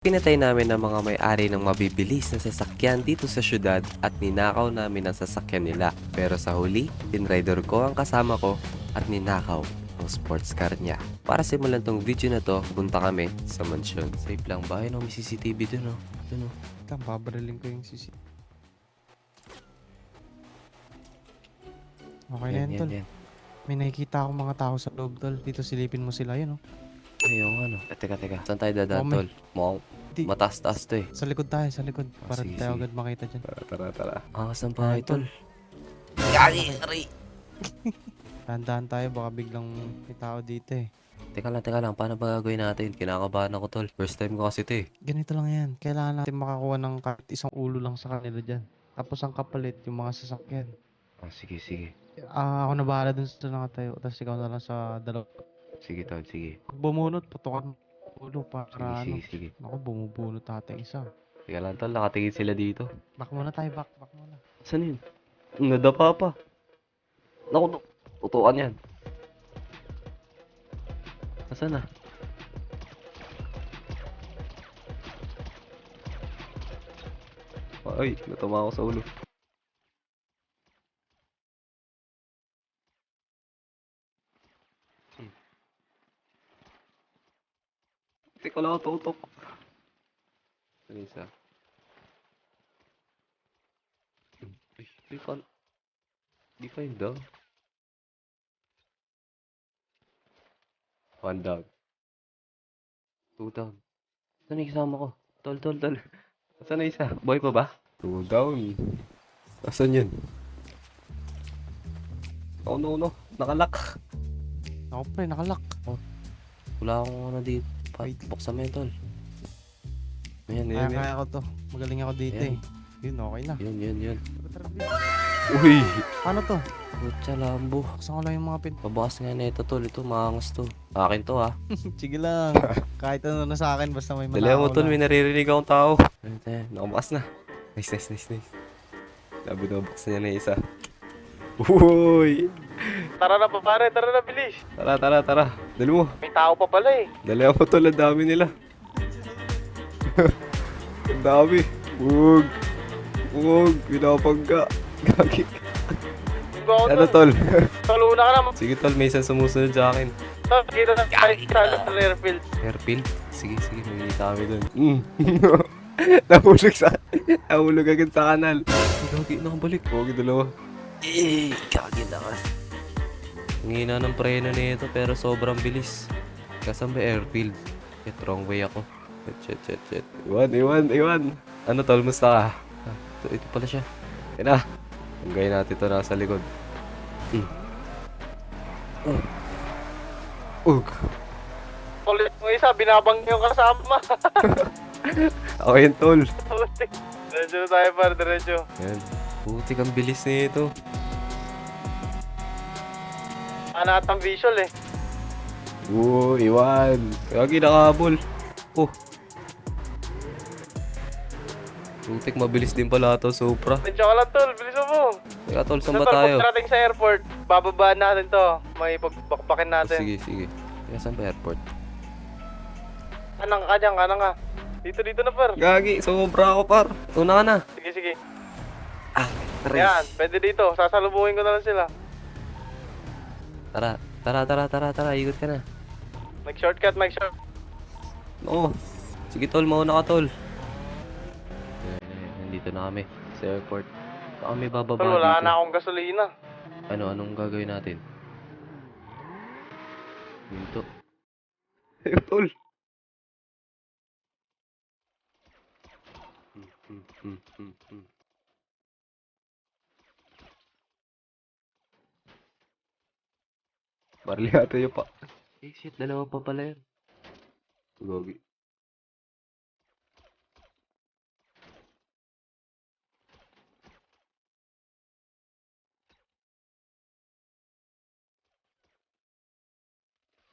Pinatay namin ang mga may-ari ng mabibilis na sasakyan dito sa syudad at ninakaw namin ang sasakyan nila. Pero sa huli, tinrider ko ang kasama ko at ninakaw ang sports car niya. Para simulan tong video na to, punta kami sa mansyon. Safe lang ba? Ayun, oh, may CCTV dun oh. Dun oh. Tama, babaraling ko yung sisi. Okay na yan, tol. May nakikita akong mga tao sa loob, tol. Dito silipin mo sila, yun, oh. Ayun, ano. Eh, teka, teka. Saan tayo dadaan, Oh, may- tol? Mukhang Di- mataas-taas to eh. Sa likod tayo, sa likod. Ah, Para sige, tayo sige. agad makita dyan. Tara, tara, tara. Ah, saan Ayan, pa kayo, tol? Gagi, aray! Dahan-dahan tayo, baka biglang may tao dito, eh. Teka lang, teka lang. Paano ba gagawin natin? Kinakabahan ako, tol. First time ko kasi to eh. Ganito lang yan. Kailangan natin makakuha ng kahit isang ulo lang sa kanila dyan. Tapos ang kapalit, yung mga sasakyan. Ah, sige, sige. Ah, ako na bahala dun sa nakatayo. Tapos ikaw na lang sa dalawa. Sige, tol. Sige. Pag bumunot, putukan ulo para Sige, ano. sige, sige. Ako, bumubunot ata isa. Teka lang, tol. Nakatingin sila dito. Back muna tayo, back, back muna. Saan yun? Nadapa pa. Naku, tu- tutukan yan. Nasaan na? Ay, natama ako sa ulo. Hindi ko lang ako tutok. Ano isa? Di pa... Di pa yun daw. One down. Two down. Saan yung kasama ko? Tol, tol, tol. Saan na isa? Boy pa ba? Two down. Asan yun? Oh no, no. Nakalak. Ako pre, nakalock. Wala akong ano dito. Wait, buksan mo yun, tol. Ayan, Kaya ayan, kaya ko to. Magaling ako dito Ayan. eh. Yun, okay na. Yun, yun, yun. Uy! Ano to? Putya lambo. Buksan ko lang yung mga pin. Pabukas nga na ito, tol. Ito, maangas to. Akin to, ha. Sige lang. Kahit ano na sa akin, basta may Dali mo, manakaw tol. lang. May naririnig akong tao. Ano tayo? Nakabukas na. Nice, nice, nice, nice. Sabi na, buksan niya na isa. Uy! Tara na pa pare, tara na bilis. Tara, tara, tara. Dali mo. May tao pa pala eh. Dali mo, tol. Ang dami nila. Ang dami. Huwag. Huwag. Pinapagka. Gagi. Ano, tol? Taluna ka naman. Sige, tol. May isang sumusunod sa akin. Tol, kita na sa airfield. Airfield? Sige, sige. Nakikita kami doon. Mm. Nahulog sa... Nahulog agad sa kanal. Gagi, nakabalik. Huwag dalawa. Eh, gagi lakas. Ang hina ng preno nito pero sobrang bilis. Kasan ba airfield? Shit, wrong way ako. Shit, shit, shit, shit. Iwan, iwan, iwan. Ano tol, musta ka? Ah, ito, ito pala siya. Yan na. Hanggayin natin ito nasa likod. Mm. Oh. Ug. Kulit mo isa, binabang yung kasama. Ako yun, tol. Diretso na tayo pare, diretso. Yan. Putik ang bilis nito. Ano atang visual eh. Oo, iwan. Kagi nakahabol. Oh. Putik, mabilis din pala ito, Supra. Diretso ka lang tol, bilisan mo. Teka, tol, saan ba tol, tayo? pagdating sa airport, bababaan natin to. May pagbakbakin Oh, natin. sige, sige. Teka, saan ba airport? Kanang ka dyan, kanang ka. Dito, dito na par. Gagi, sumobra ako, par. Una ka na. Sige, sige. Ah, Yan, pwede dito. Sasalubungin ko na lang sila. Tara, tara, tara, tara, tara. Ikot ka na. Mag-shortcut, mag-short. Oo. Sige, tol. Mauna ka, tol. Ayan, Nandito na kami sa airport. Baka may bababa Tol, wala dito. na akong gasolina. Ano, anong gagawin natin? Dito. Ayun, tol. Hmm, hmm, hmm, hmm, hmm. Barli ata yun pa. Eh, shit, dalawa pa pala yun. Gogi.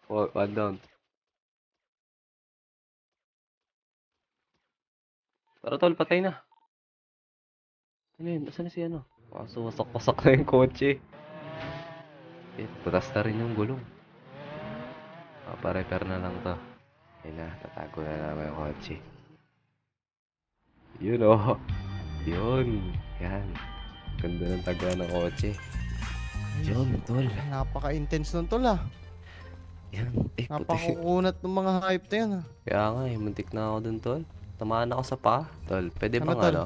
Oh, one down. Tara tol, patay na. Ano yun? Asan na si ano? Kaso wasak-wasak na yung kotse. Eh, butas na rin yung gulong. Paparepair na lang to. Ayun na, tatago na naman yung kotse. Yun oh. Yun. Yan. Ganda ng tagwa ng kotse. Yun, tol. Napaka-intense nun tol ah. Yan. Eh, puti. Napakukunat ng mga hype na yan ah. Kaya nga eh, muntik na ako dun, tol. Tamaan ako sa pa. Tol, pwede Ano, bang tol? ano?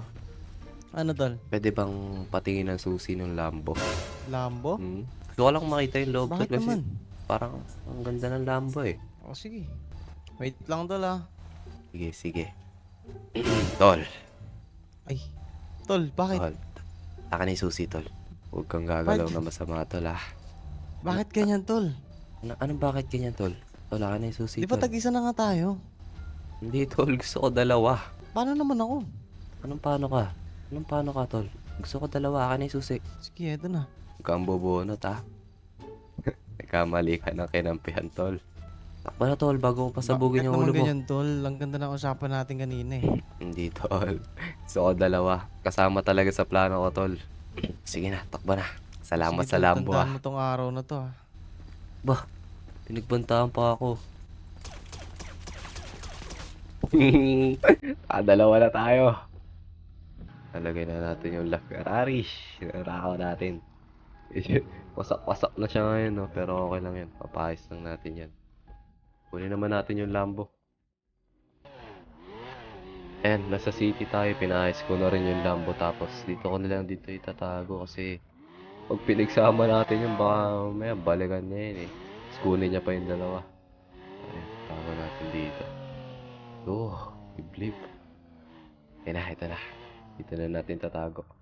Ano tol? Pwede bang patingin ng susi ng Lambo? Lambo? Hmm? Gusto ko lang makita yung loob tol, Bakit kasi naman? parang ang ganda ng Lambo eh. O sige. Wait lang tol ah. Sige, sige. tol. Ay. Tol, bakit? Tol. Taka na yung susi, tol. Huwag kang gagalaw Bakit? na masama, tol ah. Bakit ganyan tol? Ano, anong bakit ganyan, tol? Tol, taka na yung susi, Di ba tol. tag-isa na nga tayo? Hindi, tol. Gusto ko dalawa. Paano naman ako? Anong paano ka? Anong paano ka, tol? Gusto ko dalawa. Akin na yung susi. Sige, eto na. Huwag kang bubunot, ah. Nagkamali ka ng kinampihan, tol. Takbo na, tol, bago ko pasabugin Bakit yung ulo naman mo. ganyan tol? Ang ganda ng usapan natin kanina eh. Hindi, tol. Gusto ko dalawa. Kasama talaga sa plano ko, tol. Sige na, takbo na. Salamat Sige, sa tol, Lambo, tandaan ah. mo tong araw na to ah. Bah, pinagbantaan pa ako. ah, dalawa na tayo. Lalagay na natin yung LaFerrari. Sinarakaw natin. Wasak-wasak na siya ngayon, no? pero okay lang yan. Papayos lang natin yan. Kunin naman natin yung Lambo. Ayan, nasa city tayo. Pinayos ko na rin yung Lambo. Tapos dito ko nilang dito itatago kasi pag pinagsama natin yung baka may balikan niya yun eh. Tapos niya pa yung dalawa. Ayan, tago natin dito. Oh, iblip. Ayan na, ito na. Dito na natin tatago.